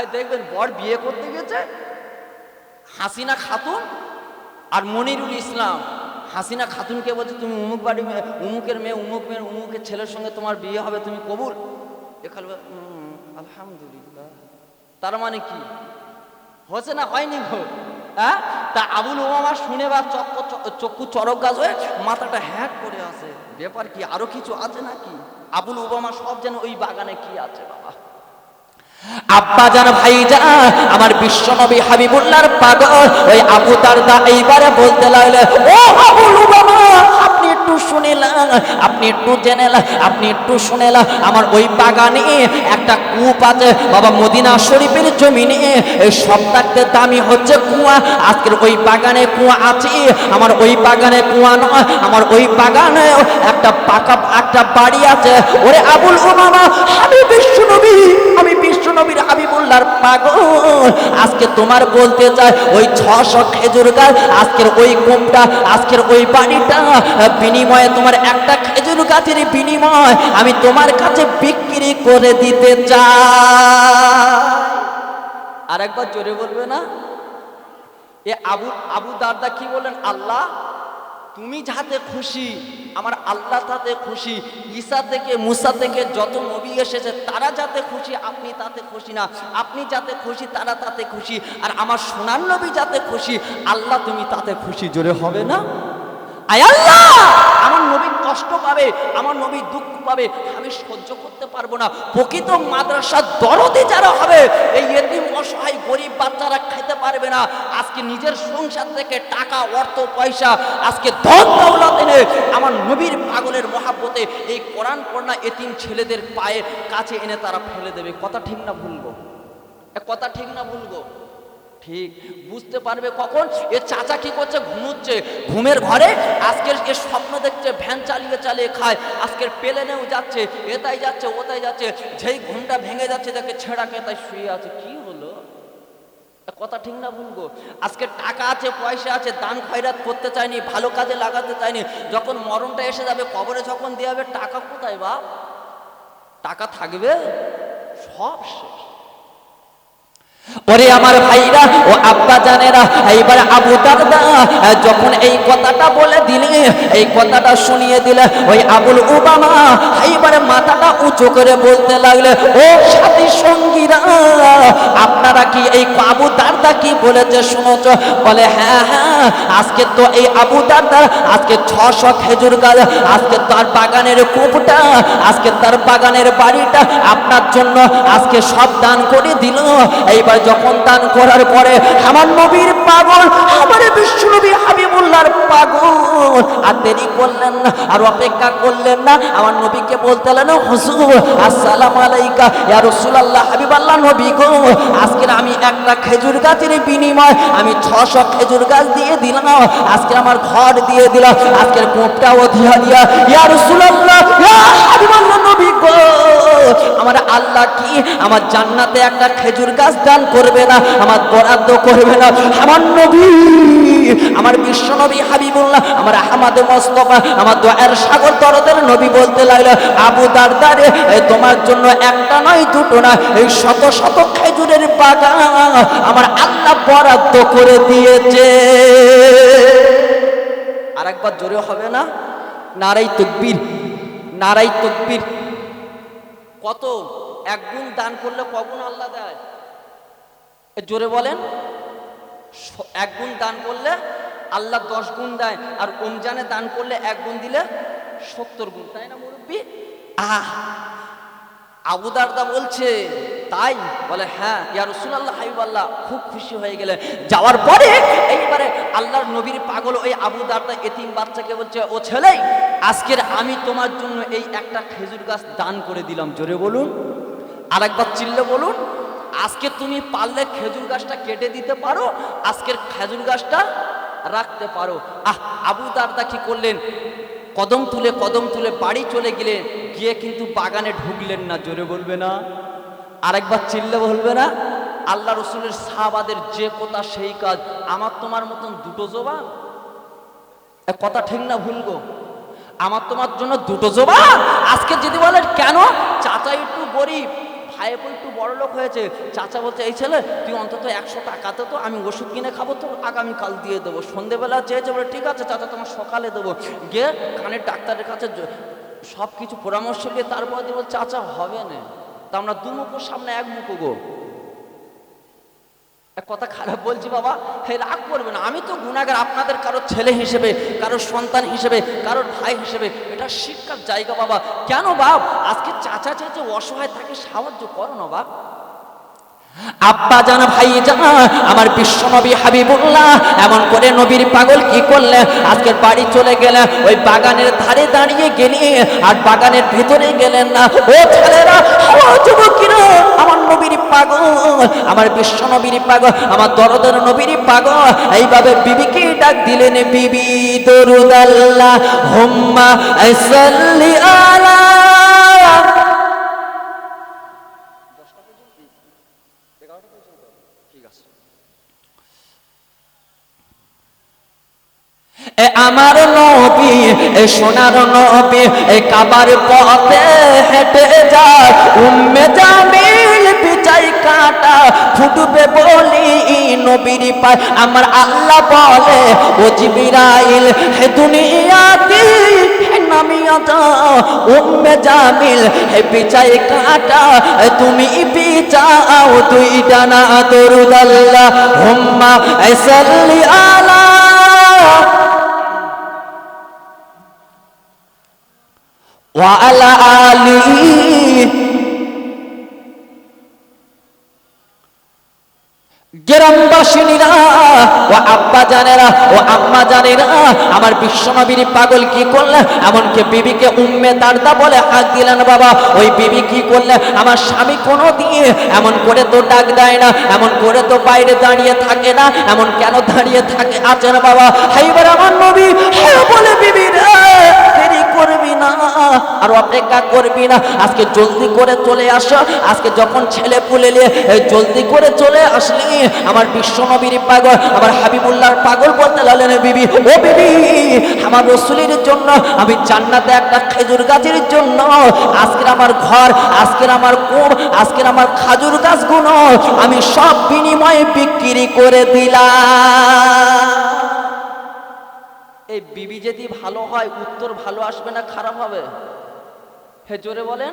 কোথায় দেখবেন বর বিয়ে করতে গেছে, হাসিনা খাতুন আর মনিরুল ইসলাম। হাসিনা খাতুনকে বলছে, তুমি উমুক বাড়ি মেয়ে উমুকের মেয়ে, উমুক মেয়ের উমুকের ছেলের সঙ্গে তোমার বিয়ে হবে, তুমি কবুল? এখানে আলহামদুলিল্লাহ। তার মানে কি? হয়েছে না হয়নি হ্যাঁ? তা আবুল ওমামা শুনে বা চক্কু চক্ষু চরক গাছ হয়ে মাথাটা হ্যাক করে আছে। ব্যাপার কি, আরও কিছু আছে নাকি? আবুল ওবামা সব যেন ওই বাগানে কি আছে, বাবা? আব্বা জান ভাই যা, আমার বিশ্ব নবী হাবিবুল্লাহর পাগল। ওই আবু দারদা এইবারে বলতে লাগলে, ও আবুল আপনি একটু শুনেলাম আপনি একটু জেনেলাম আপনি একটু শুনেলাম আমার ওই বাগানে একটা কূপ আছে, বাবা মদিনা শরীফের জমিনে। এই থাকতে দামি হচ্ছে কুয়া, আজকের ওই বাগানে কুয়া আছে। আমার ওই বাগানে কুয়া নয়, আমার ওই বাগানে একটা পাকা একটা বাড়ি আছে। ওরে আবুল উমামা আমি বিশ্ব নবী। আমি বিশ্ব হাবিবুল্লাহর পাগল। আজকে তোমার বলতে চাই ওই ছশো খেজুর গাছ, আজকের ওই কূপটা, আজকের ওই বাড়িটা, বিনিময়ে তোমার একটা খেজুর গাছের বিনিময় আমি তোমার কাছে বিক্রি করে দিতে চাই। আর একবার জোরে বলবে না? এ আবু আবু দারদা কি বললেন আল্লাহ তুমি যাতে খুশি, আমার আল্লাহ তাতে খুশি, ঈসা থেকে, মুসা থেকে যত নবী এসেছে, তারা যাতে খুশি, আপনি তাতে খুশি না। আপনি যাতে খুশি, তারা তাতে খুশি। আর আমার সোনার নবী যাতে খুশি, আল্লাহ তুমি তাতে খুশি, জোরে হবে না? আয় আল্লাহ! পাবে, আমার নবী দুঃখ পাবে, আমি সহ্য করতে পারব না। প্রকৃত মাদ্রাসার দরদে যারা হবে, এই এতিম, অসহায়, গরিব বাচ্চারা খেতে পারবে না। আজকে নিজের সংসার থেকে টাকা, অর্থ, পয়সা, আজকে ধন দৌলত এনে আমার নবীর পাগলের মহাব্বতে এই কোরআন পড়না এতিম ছেলেদের পায়ে কাছে এনে তারা ফেলে দেবে। কথা ঠিক না ভুলবো কথা ঠিক না ভুলবো ঠিক, বুঝতে পারবে কখন? এ চাচা কি করছে? ঘুমোচ্ছে। ঘুমের ঘরে আজকের এ স্বপ্ন দেখছে, ভ্যান চালিয়ে চালিয়ে খায়। আজকের প্লেনেও যাচ্ছে এটাই যাচ্ছে ওটাই যাচ্ছে। যেই ঘুমটা ভেঙে যাচ্ছে দেখে ছেঁড়া কেতায় শুয়ে আছে। কি হলো? কথা ঠিক না ভুলবো আজকে টাকা আছে, পয়সা আছে, দান খয়রাত করতে চায়নি, ভালো কাজে লাগাতে চায়নি। যখন মরণটা এসে যাবে, কবরে যখন দিয়ে হবে, টাকা কোথায় বা টাকা থাকবে? সব শেষ। ওরে আমার ভাইরা ও আব্বা জানেরা, এইবার আবু দারদা, যখন এই কথাটা বলে দিলে, এই কথাটা শুনিয়ে দিলে, ওই আবুল উবামা এইবারে মাথাটা উঁচু করে বলতে লাগলে, ও সাথী সঙ্গীরা, আপনারা কি এই আবু দারদা কি বলেছে শুনেছ? বলে হ্যাঁ হ্যাঁ আজকে তো এই আবু দারদা, আজকে ছশো খেজুর গাছ, আজকে তার বাগানের কূপটা, আজকে তার বাগানের বাড়িটা, আপনার জন্য আজকে সব দান করে দিল। এইবার যখন দান করার পরে আমার নবীর পাগল, আমার বিশ্ব নবী হাবিবুল্লাহর পাগল। আর দেরি করলেন না, আর অপেক্ষা করলেন না, আমার নবীকে বলতে লাগলেন হুজুর, আসসালামু আলাইকা, ইয়া রাসূলুল্লাহ, হাবিবাল্লাহ নবী গো। আজকে আমি একটা খেজুর গাছের বিনিময়, আমি ছশো খেজুর গাছ দিয়ে দিলাম, আজকে আমার ঘর দিয়ে দিলাম, আজকের কোপটাও দিয়া দিয়া, ইয়া রাসূলুল্লাহ, ইয়া হাবিবাল্লাহ নবী গো। আমার আল্লাহ কি? আমার জান্নাতে একটা খেজুর গাছ দান করবে না, আমার বরাদ্দ করবে না। আমার নবী, আমার বিশ্ব নবী হাবিবুল্লাহ, আমার আহমদ মোস্তফা, আমার দয়ার সাগর দরদের নবী বলতে লাগল, আবু দারদারে তোমার জন্য একটা নয়, দুটো না, এই শত শত খেজুরের বাগান আমার আল্লাহ বরাদ্দ করে দিয়েছে। আর একবার জোরে হবে না? নারাই তকবীর নারাই তকবীর। কত? এক গুণ দান করলে কগুণ আল্লাহ দেয়? জোরে বলেন। এক গুণ দান করলে আল্লাহ দশ গুণ দেয়, আর রমজানে দান করলে এক গুণ দিলে সত্তর গুণ। তাই না মুরব্বী? আহ! আবু দারদা বলছে, তাই? বলে হ্যাঁ ইয়া রসুলাল্লাহ, হাবিবাল্লাহ, খুব খুশি হয়ে গেলে। যাওয়ার পরে এইবারে আল্লাহর নবীর পাগল ওই আবু দারদা এতিম বাচ্চাকে বলছে, ও ছেলে আজকের আমি তোমার জন্য এই একটা খেজুর গাছ দান করে দিলাম। জোরে বলুন। আরেকবার চিল্লে বলুন। আজকে তুমি পারলে খেজুর গাছটা কেটে দিতে পারো, আজকের খেজুর গাছটা রাখতে পারো। আহ, আবু দারদা কি করলেন? কদম তুলে কদম তুলে বাড়ি চলে গেলেন। গিয়ে কিন্তু বাগানে ঢুকলেন না, জোরে বলবে না। আরেকবার চিল্লে বলবে না। আল্লাহ রসুলের সাহাবাদের যে কথা, সেই কাজ। আমার তোমার মতন দুটো জবান। কথা ঠিক না ভুলবো আমার তোমার জন্য দুটো জবান। আজকে যদি বলেন, কেন? চাচা একটু গরিব, ভাইপো একটু বড় লোক হয়েছে। চাচা বলছে, এই ছেলে, তুই অন্তত একশো টাকাতে তো, আমি ওষুধ কিনে খাব তো আগামীকাল দিয়ে দেবো। সন্ধেবেলা চেয়েছে বলে, ঠিক আছে চাচা, তোমার সকালে দেবো। গিয়ে কানের ডাক্তারের কাছে সব কিছু পরামর্শ নিয়ে তারপর দিয়ে চাচা, হবে না। তা আমরা দু মুখোর সামনে এক মুখো গো। কথা খারাপ বলছি বাবা, হে রাগ করবেন আমি তো গুণাগার, আপনাদের কারোর ছেলে হিসেবে কারোর সন্তান হিসেবে কারোর ভাই হিসেবে, এটা শিক্ষার জায়গা বাবা। কেন বাপ? আজকে চাচা চাচা অসহায়, তাকে সাহায্য করো না বাপ। আব্বা জান, ভাই আমার বিশ্ব নবী হাবিবুল্লাহ, এমন করে নবীর পাগল কি করলে? আজকের বাড়ি চলে গেলেন ওই বাগানের ধারে দাঁড়িয়ে গেলি আর বাগানের ভিতরে গেলেন না। ও ছেলেরা আমার নবীর পাগল, আমার বিশ্ব নবীর পাগল, আমার দরদের নবীর পাগল। এইভাবে বিবিকে ডাক দিলেন, বিবি দরুদাল্লাহ হুম্মা ঠিক আছে এ আমার নবী, এ সোনার নবী, এ কাবার পথে হেঁটে যায়। উম্মে জামিল বিচাই কাটা ফুটবে বলি নবীর পায়। আমার আল্লাহ বলে, ও জিবিরাইল, হে দুনিয়াতে নামিয়া উম্মে জামিল, হে তুমি বিচাও তুই ডানা দরুদাল্লাহ হুম্মা وعلى آله গ্রামবাসিনীরা ও আব্বা জানেরা ও আম্মা জানেরা আমার বিশ্বনবীর পাগল কি করলে এমনকি বিবিকে উম্মে দার্দা বলে হাত দিলেন বাবা ওই বিবি কি করলে আমার স্বামী কোনো দিয়ে এমন করে তো ডাক দেয় না এমন করে তো বাইরে দাঁড়িয়ে থাকে না এমন কেন দাঁড়িয়ে থাকে আছেন বাবা হাইবার আমার নবী হ্যাঁ বলে বিবি রে দেরি করবি না আর অপেক্ষা করবি না। আজকে জলদি করে চলে আসো। আজকে যখন ছেলে পুলে নিয়ে জলদি করে চলে আসলি, আমার বিশ্ব নবীর পাগল, আমার হাবিবুল্লাহর পাগল বলতে লাগলেন বিবি? ও বিবি, আমার রসুলের জন্য, আমি জান্নাতে একটা খেজুর গাছের জন্য, আজকের আমার ঘর, আজকের আমার কুম আজকের আমার খাজুর গাছগুলো আমি সব বিনিময়ে বিক্রি করে দিলাম। এই বিবি যদি ভালো হয়, উত্তর ভালো আসবে না, খারাপ হবে? হে জোরে বলেন।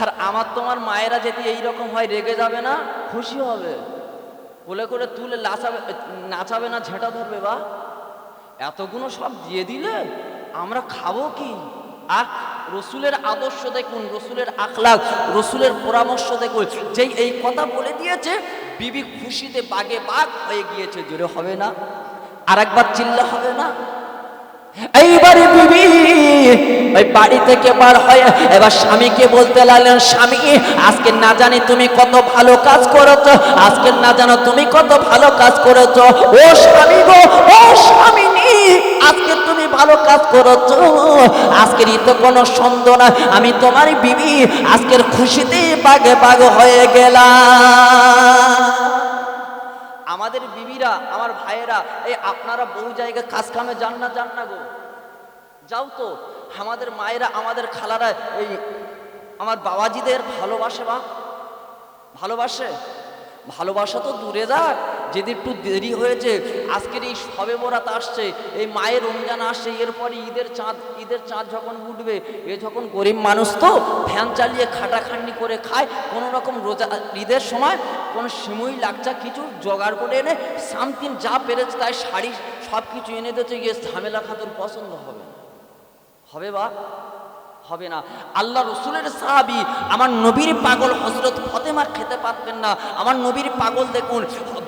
আর আমার তোমার মায়েরা যদি এই রকম হয়, রেগে যাবে না, খুশি হবে। কোলে করে তুলে লাচাবে নাচাবে না, ঝেঁটা ধরবে বা? এতগুলো সব দিয়ে দিলে আমরা খাব কি? আহ রসুলের আদর্শ দেখুন, রসুলের আখলাক রসুলের পরামর্শ দেখুন। যেই এই কথা বলে দিয়েছে, বিবি খুশিতে বাগে বাঘ হয়ে গিয়েছে, জোরে হবে না? আর একবার চিল্লা হবে না? এইবারে বিবি, ওই বাড়ি থেকে বার হয়ে এবার স্বামীকে বলতে লাগলেন, স্বামী, আজকে না জানি তুমি কত ভালো কাজ করেছ, আজকে না জানো তুমি কত ভালো কাজ ও স্বামী গো, ও স্বামিনী আজকে তুমি ভালো কাজ করেছ। আজকের তো কোনো সন্দেহ না আমি তোমার বিবি, আজকের খুশিতে বাগে বাগ হয়ে গেলাম। বিবিরা আমার ভাইয়েরা, এই আপনারা বহু জায়গায় কাজ কামে যান না যান না গো। যাও তো, আমাদের মায়েরা, আমাদের খালারা, এই আমার বাবাজিদের ভালোবাসে বা? ভালোবাসে? ভালোবাসা তো দূরে যাক যদি একটু দেরি হয়েছে, আজকের এই সবে বরাত আসছে, এই মায়ের রমজান আসছে, এরপরে ঈদের চাঁদ ঈদের চাঁদ যখন উঠবে, এ যখন গরিব মানুষ তো ফ্যান চালিয়ে খাটাখাটনি করে খায়, কোনো রকম রোজা, ঈদের সময় কোনো সিমুই লাগচা কিছু জোগাড় করে এনে সামথিং যা পেরেছে তাই শাড়ি সব কিছু এনে দিতে গিয়ে ঝামেলা খাতুর পছন্দ হবে হবে বা? হবে না। আল্লাহ রসুলের সাহাবি আমার নবীর পাগল হজরত ফতেমা খেতে পারতেন না। আমার নবীর পাগল দেখুন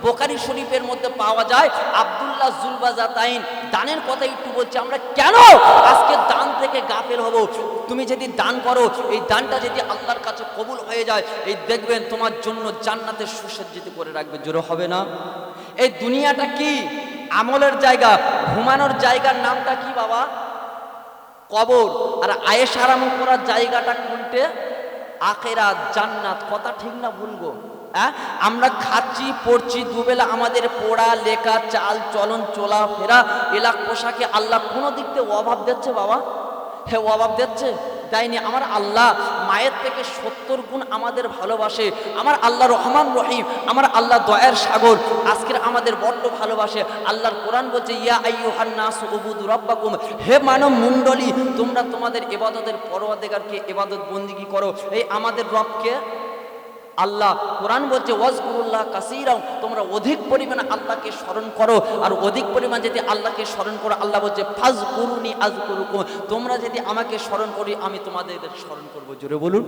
বোকারি শরীফের মধ্যে পাওয়া যায়, আবদুল্লাহ জুলবাজা তাইন দানের কথা একটু বলছি, আমরা কেন আজকে দান থেকে গাফেল হব? তুমি যদি দান করো, এই দানটা যদি আল্লাহর কাছে কবুল হয়ে যায়, এই দেখবেন তোমার জন্য জান্নাতে সুসজ্জিত করে রাখবে। জোরে হবে না? এই দুনিয়াটা কি? আমলের জায়গা, ঘুমানোর জায়গার নামটা কি বাবা? কবর আর আয়েস আরাম করার জায়গাটা কোনটে? আখেরা, জান্নাত। কথা ঠিক না ভুলবো হ্যাঁ আমরা খাচ্ছি, পড়ছি, দুবেলা আমাদের পড়া, লেখা, চাল, চলন, চলা, ফেরা, এলাক পোশাকে আল্লাহ কোনো দিক থেকে অভাব দিচ্ছে বাবা? হ্যাঁ অভাব দিচ্ছে দেয়নি আমার আল্লাহ মায়ের থেকে সত্তর গুণ আমাদের ভালোবাসে। আমার আল্লাহ রহমান রহিম, আমার আল্লাহ দয়ার সাগর। আজকের আমাদের বড্ড ভালোবাসে। আল্লাহর কোরআন বলছে, ইয়া আইয়ুহান নাস উবুদু হে মানব মণ্ডলী, তোমরা তোমাদের এবাদতের পরোয়াদেগারকে এবাদত বন্দিগি করো। এই আমাদের রবকে আল্লাহ কোরআন বলছে ওয়াজগুরুল্লাহ কাসিরাও, তোমরা অধিক পরিমাণে আল্লাহকে স্মরণ করো, আর অধিক পরিমাণ যদি আল্লাহকে স্মরণ করো, আল্লাহ বলছে ফাজ করুনি আজ করুকুম তোমরা যদি আমাকে স্মরণ করি, আমি তোমাদের স্মরণ করব। জোরে বলুন।